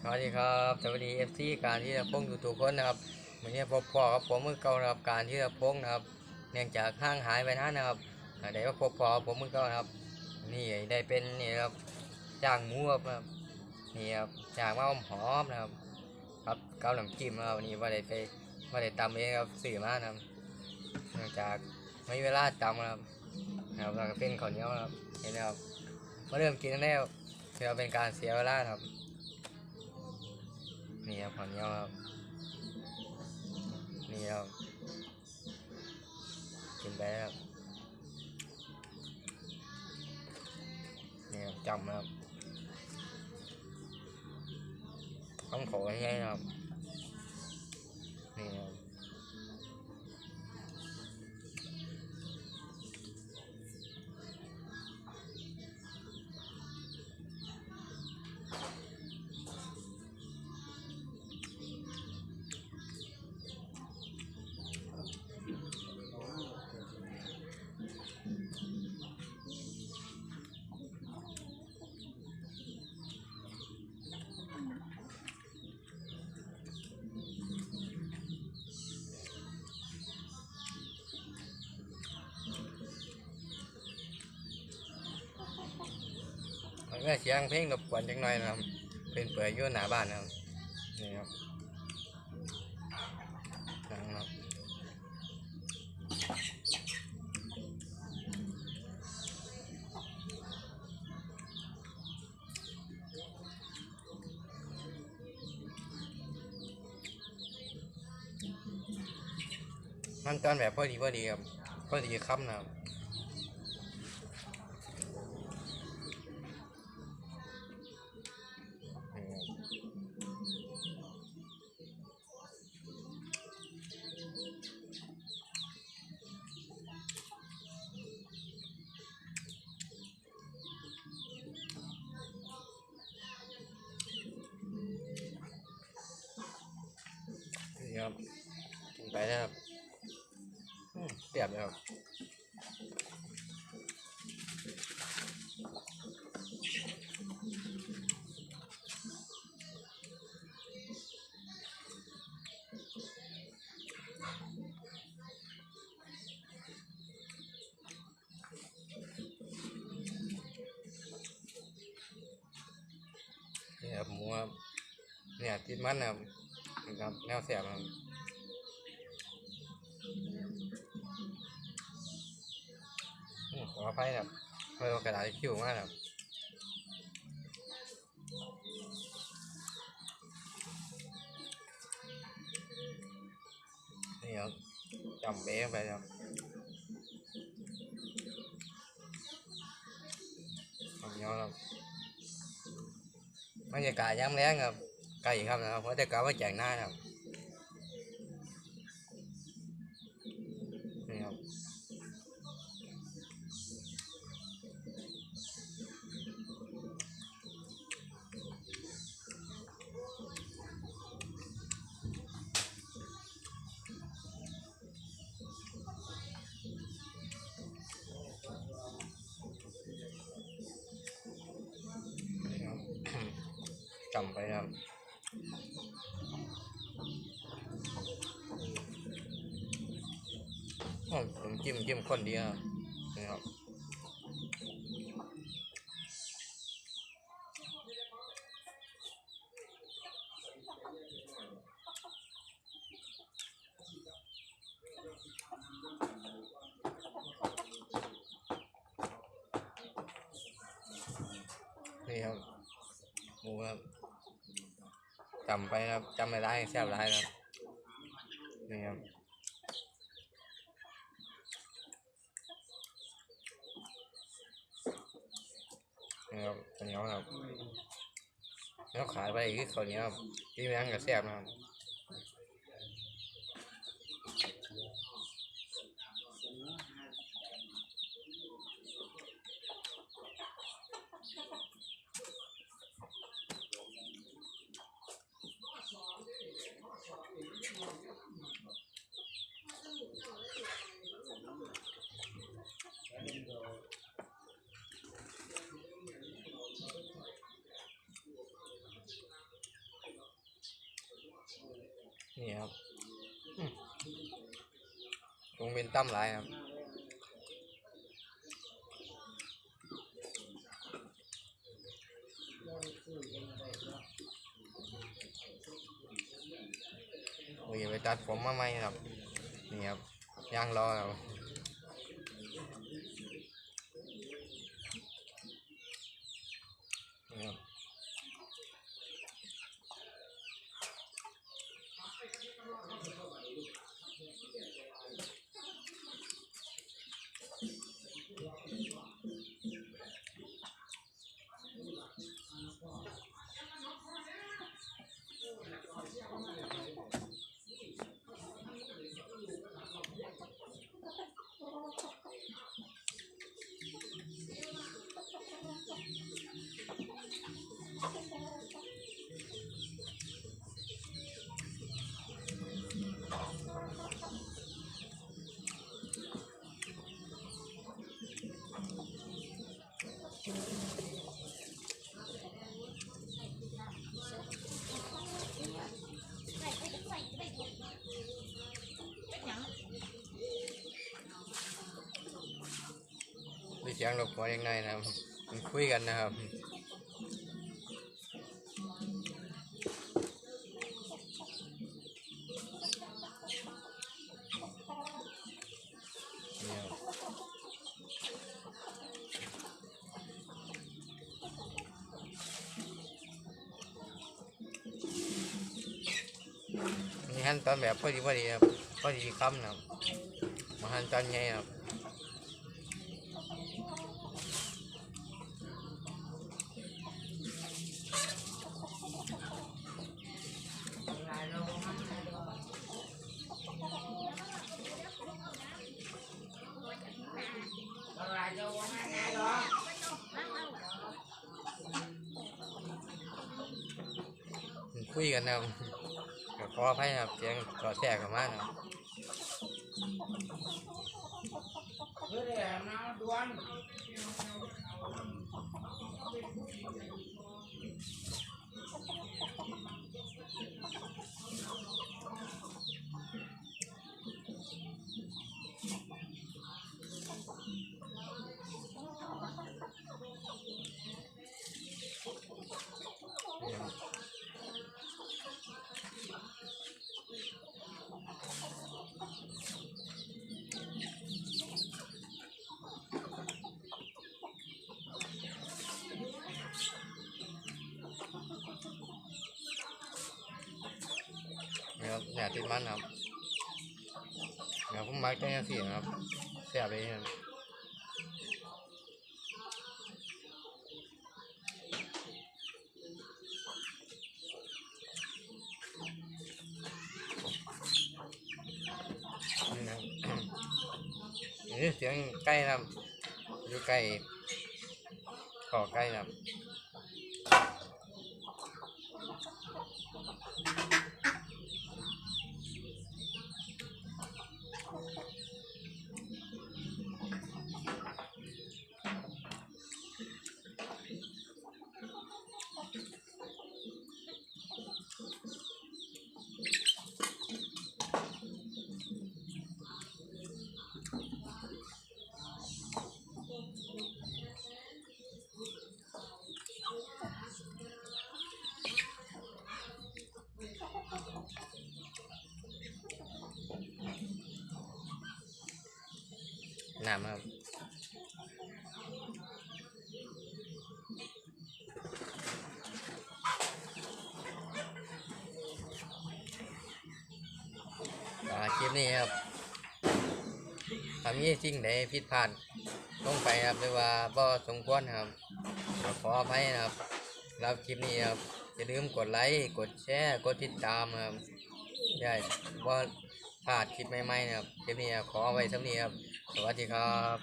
สวัสดีครับสวัสดีเอฟซีการที่จะพงอยู่ทุกคนนะครับวันนี้พบพ่อกับผมมือเก่านะครับการที่จะพงนะครับ เนื่องจากห้างหายไปนานนะครับได้ว่าพบพ่อผมมือเก่านะครับ นี่ได้เป็นนี่ครับจ้างหมูครับนี่ครับจ้างมาหอมหอมนะครับ ครับเกาหลังจิ้มนะครับวันนี้ว่าได้ไปว่าได้ตำเองครับสื่อมานะครับเนื่องจากไม่เวลาตำนะครับนะครับแล้วก็เป็นข้าวเหนียวนะครับเห็นไหมครับมาเริ่มกินแล้วเพื่อเป็นการเสียเวลาครับ นี่ครับขอนเหนียครับนี่ครับกินไปครับนี่ครับจำครับต้องขอให้ไงนะครับ มันก็เสียงเพลงรบกวนจังหน่อยนะครับเป็นเปิดอยู่หนาบ้านนะครับนี่ครับดังครับมันตอนแบบพอดีพอดีครับพอดีคำนะครับ นี่ครับกินไปนะครับอืมเสียบเลยครับนี่ครับหมูครับเนี่ยติดมันนะครับ นี่ครับ แนวเสียบครับขออภัยครับเพื่อกระดาษคิวมากครับนี่ครับจำเบ้ไปครับเอาเนครับบรรยากาศยามแรงครับ ไก่ครับนะครับเพราะแต่กาว่าแจงหน้าครับนี่ครับนี่ครับ จำไปครับโอ้ผม จิ้มจิ้มคนเดียวนี่ครับนี่ครับหมูครับจำไปครับจำไม่ได้แซ่บได้ครับนี่ครับ นี่ครับข้าวเหนียวครับแล้วขายไปคือข้าวเหนียวครับที่แมงกับแซ่บนะครับ เมนตั้มหลายครับโอ้ยไปตัดผมมาใหม่ครับ นี่ครับย่างรอครับ เสียงรบกวนยังไงนะครับมันคุยกันนะครับมีขั้นตอนแบบพอดีพอดีครับพอดีคำนะมาขั้นตอนไงครับ คุยกันนะครับก็ขออภัยนะครับเสียงก่อแทรกเข้ามานะครับนี่ นี่ครับเนี่ยติดมันครับเดี๋ยวผมมักจะเนี่ยเสียงครับแซ่บเลยครับนี่นะครับนี่เสียงใกล้นะครับอยู่ใกล้ขอใกล้นะ น้ำครับคลิปนี้ครับทำนี้สิ่งใดผิดพลาดลงไปครับหรือว่าบ่สมควรครับ ขออภัยนะครับแล้วคลิปนี้ครับอย่าลืมกดไลค์กดแชร์กดติดตามครับได้บ่พลาดคลิปใหม่ๆนะครับคลิปนี้ขออาไว้สำนี้ครับ สวัสดีครับ